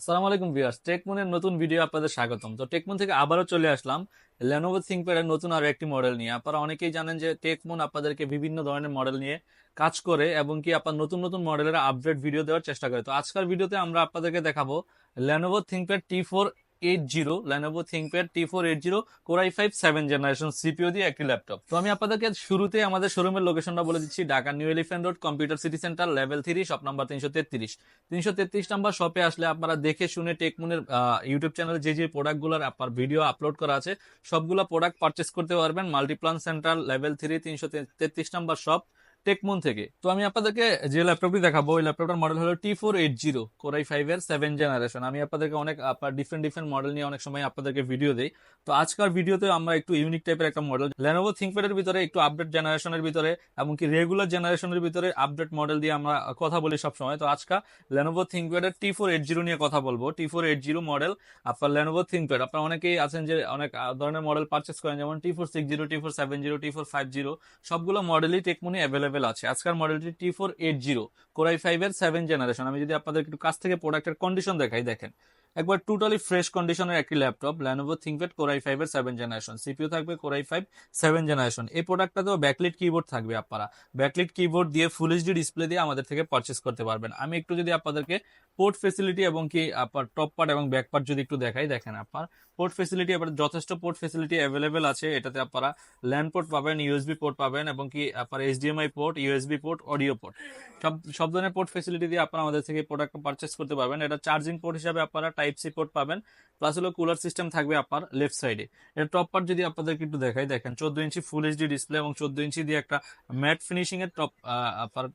আসসালামু আলাইকুম ভিউয়ার্স, টেকমুনের নতুন ভিডিও আপনাদের স্বাগতম। তো টেকমুন থেকে আবারও চলে আসলাম লেনোভো থিঙ্কপ্যাডের নতুন আরও একটি মডেল নিয়ে। আপনারা অনেকেই জানেন যে টেকমুন আপনাদেরকে বিভিন্ন ধরনের মডেল নিয়ে কাজ করে এবং কি আপনার নতুন নতুন মডেলের আপডেট ভিডিও দেওয়ার চেষ্টা করে। তো আজকের ভিডিওতে আমরা আপনাদেরকে দেখাবো Lenovo ThinkPad T four eight zero Lenovo ThinkPad T four eight zero core i five seven generation CPU দিয়ে একটি ল্যাপটপ তো আমি আপনাদেরকে শুরুতে আমাদের শোরুমের লোকেশনটা বলে দিচ্ছি, Dhaka New Elephant Road Computer City Centre level three shop number তিনশো তেত্রিশ। তিনশো তেত্রিশ নাম্বার শপে আসলে আপনারা দেখে শুনে টেকমুনের ইউটিউব চ্যানেলে যে যে প্রোডাক্টগুলোর আপনার ভিডিও আপলোড করা আছে, সবগুলো প্রোডাক্ট পারচেস করতে পারবেন। মাল্টিপ্লান সেন্টার লেভেল থ্রি তিনশো তেত্রিশ নাম্বার শপ টেকমুন থেকে। তো আমি আপনাদেরকে যে ল্যাপটপটি দেখাবো, ওই ল্যাপটপটার মডেল হলো T four eight zero core i five এর সেভেন জেনারেশন আমি আপনাদেরকে অনেক আপনার ডিফারেন্ট ডিফারেন্ট মডেল নিয়ে অনেক সময় আপনাদেরকে ভিডিও দেই। তো আজকের ভিডিওতে আমরা একটু ইউনিক টাইপের একটা মডেল লেনোভো থিঙ্কপ্যাডের ভিতরে একটু আপডেট জেনারেশনের ভিতরে এমনকি রেগুলার জেনারেশনের ভিতরে আপডেট মডেল দিয়ে আমরা কথা বলি সবসময়। তো আজকাল লেনোভো থিঙ্কপ্যাডের টি ফোর এইট জিরো নিয়ে কথা বলব। T four eight zero model আপনার লেনোভো থিঙ্কপ্যাড আপনার অনেকেই আছেন যে অনেক ধরনের মডেল পারচেস করেন, যেমন T four six zero T four seven zero T four five zero সবগুলো মডেলই টেকমনি অ্যাভেলেবেল আছে। আজকের মডেলটি T four eight zero core i five এর সেভেন জেনারেশন আমি যদি আপনাদের একটু কাছ থেকে প্রোডাক্টের কন্ডিশন দেখাই, দেখেন। একবার টোটালি ফ্রেশ কন্ডিশনের একটি laptop Lenovo ThinkPad core i five এর সেভেন জেনারেশন সিপিও থাকবে core i five seven generation এই প্রোডাক্টটাতেও ব্যাকলিট কিবোর্ড থাকবে আপনারা। ব্যাকলিট কিবোর্ড দিয়ে ফুল এইচডি ডিসপ্লে দিয়ে আমাদের থেকে পারচেস করতে পারবেন। আমি একটু যদি আপনাদেরকে পোর্ট ফেসিলিটি এবং কি আপনার টপ পার্ট এবং ব্যাক পার্ট যদি একটু দেখাই, দেখেন আপনার পোর্ট ফেসিলিটি আবার যথেষ্ট পোর্ট ফেসিলিটি অ্যাভেলেবেল আছে। এটাতে আপনারা ল্যান্ড পোর্ট পাবেন ইউএসবি পোর্ট পাবেন এবং কি আপনার HDMI port USB port audio port সব সব ধরনের পোর্ট ফেসিলিটি দিয়ে আপনারা আমাদের থেকে প্রোডাক্ট পারচেস করতে পারবেন। এটা চার্জিং পোর্ট হিসাবে আপনারা টাইপ সি পোর্ট পাবেন প্লাস হলো কুলার সিস্টেম থাকবে আপনার লেফট সাইডে এটা টপ পার্ট যদি আপনাদেরকে একটু দেখাই, দেখেন চোদ্দ ইঞ্চি ফুল এইচডি ডিসপ্লে এবং চোদ্দ ইঞ্চি দিয়ে একটা ম্যাট ফিনিশিং এর টপ আপনার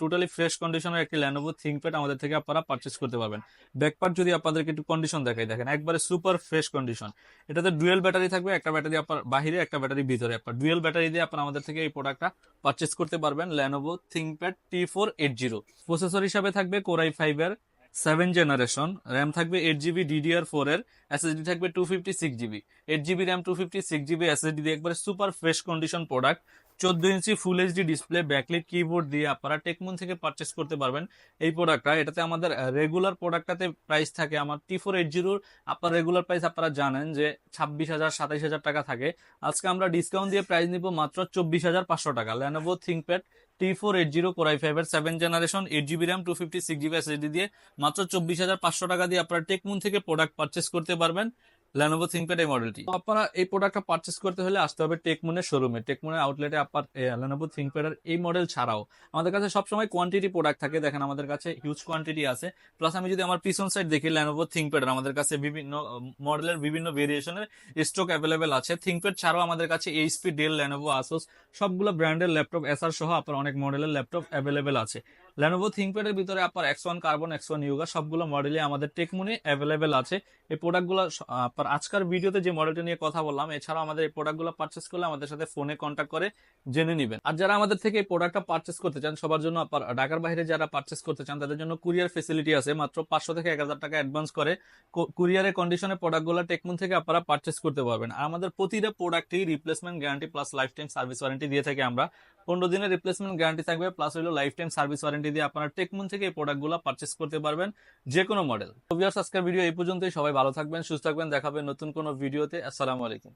টোটালি ফ্রেশ কন্ডিশনের একটি ল্যানোভো থিঙ্কপ্যাড আমাদের থেকে আপনারা পারচেস করতে পারবেন। ব্যাক পার্ট যদি আপনাদেরকে একটু কন্ডিশন দেখাই, দেখেন একবারে সুপার ফ্রেশ কন্ডিশন এটাতে ডুয়েল ব্যাটারি থাকবে, একটা ব্যাটারি আপনার বাহিরে, একটা ব্যাটারি ভিতরে। আপনার ডুয়েল ব্যাটারি দিয়ে আপনার আমাদের থেকে এই প্রোডাক্টটা পারচেস করতে পারবেন Lenovo ThinkPad T four eight zero processor হিসাবে থাকবে কোরাই ফাইভ এর সেভেন জেনারেশন র্যাম থাকবে এইট জিবি ডিডিআর ফোর এর এসএসডি থাকবে two fifty six GB eight GB RAM two fifty six GB SSD দিয়ে একবারে সুপার ফ্রেশ কন্ডিশন প্রোডাক্ট চোদ্দ inch full HD display backlit keyboard দিয়ে আপনারা টেকমুন থেকে পারচেস করতে পারবেন। এই প্রোডাক্টটা এটাতে আমাদের রেগুলার প্রোডাক্টটাতে প্রাইস থাকে আমার টি ফোর এইট জিরোর আপনার রেগুলার প্রাইস আপনারা জানেন যে ছাব্বিশ হাজার, সাতাইশ হাজার টাকা থাকে। আজকে আমরা ডিসকাউন্ট দিয়ে প্রাইস নিব মাত্র চব্বিশ হাজার পাঁচশো টাকা। Lenovo ThinkPad T four eight zero core i five এর seven generation eight GB RAM two fifty six GB SSD দিয়ে মাত্র চব্বিশ হাজার পাঁচশো টাকা দিয়ে আপনারা টেকমুন থেকে প্রোডাক্ট পারচেস করতে পারবেন। ল্যানোভো থিঙ্কপ্যাড এই মডেলটি আপনারা এই প্রোডাক্টটা পারচেস করতে হলে আসতে হবে টেকমুনের শোরুমে টেকমুনের আউটলেটে আপনার ল্যানোভো থিঙ্কপ্যাড এর এই মডেল ছাড়াও। আমাদের কাছে সবসময় কোয়ান্টিটি প্রোডাক্ট থাকে। দেখেন আমাদের কাছে হিউজ কোয়ান্টিটি আছে। প্লাস আমি যদি আমার পিছন সাইড দেখি ল্যানোভো থিঙ্কপ্যাড আমাদের কাছে বিভিন্ন মডেলের বিভিন্ন ভেরিয়েশনের স্টক অ্যাভেলেবেল আছে। থিঙ্কপ্যাড ছাড়াও আমাদের কাছে এইচপি ডেল ল্যানোভো আসোস সবগুলো ব্র্যান্ডের ল্যাপটপ এসআর সহ আপনার অনেক মডেলের ল্যাপটপ অ্যাভেলেবেল আছে। ল্যানোভো থিঙ্কপ্যাড এর ভিতরে আপনার X one carbon X one Yoga সবগুলো মডেলই আমাদের টেকমুনে অ্যাভেলেবেল আছে। এই প্রোডাক্টগুলো আপনার আজকের ভিডিওতে যে মডেলটা নিয়ে কথা বললাম, এছাড়াও আমাদের এই প্রোডাক্টগুলো পারচেস করলে আমাদের সাথে ফোনে কন্ট্যাক্ট করে জেনে নেবেন। আর যারা আমাদের থেকে এই প্রোডাক্টটা পারচেস করতে চান, সবার জন্য আপনার ঢাকার বাইরে যারা পারচেস করতে চান, তাদের জন্য কুরিয়ার ফেসিলিটি আছে। মাত্র পাঁচশো থেকে এক হাজার টাকা অ্যাডভান্স করে কুরিয়ারের কন্ডিশনে প্রোডাক্টগুলো টেকমুন থেকে আপনারা পারচেস করতে পারবেন। আর আমাদের প্রতিটা প্রোডাক্টই replacement guarantee plus lifetime service warranty দিয়ে থাকি আমরা। পনেরো দিনের রিপ্লেসমেন্ট গ্যারান্টি থাকবে প্লাস হলো লাইফ টাইম সার্ভিস ওয়ারেন্টি দিয়ে আপনারা টেকমুন থেকে এই প্রোডাক্টগুলো পারচেস করতে পারবেন যে কোনো মডেল তো ভিউয়ার্স আজকের ভিডিও এই পর্যন্তই। সবাই ভালো থাকবেন, সুস্থ থাকবেন। দেখাবেন নতুন কোনো ভিডিওতে আসসালামু আলাইকুম।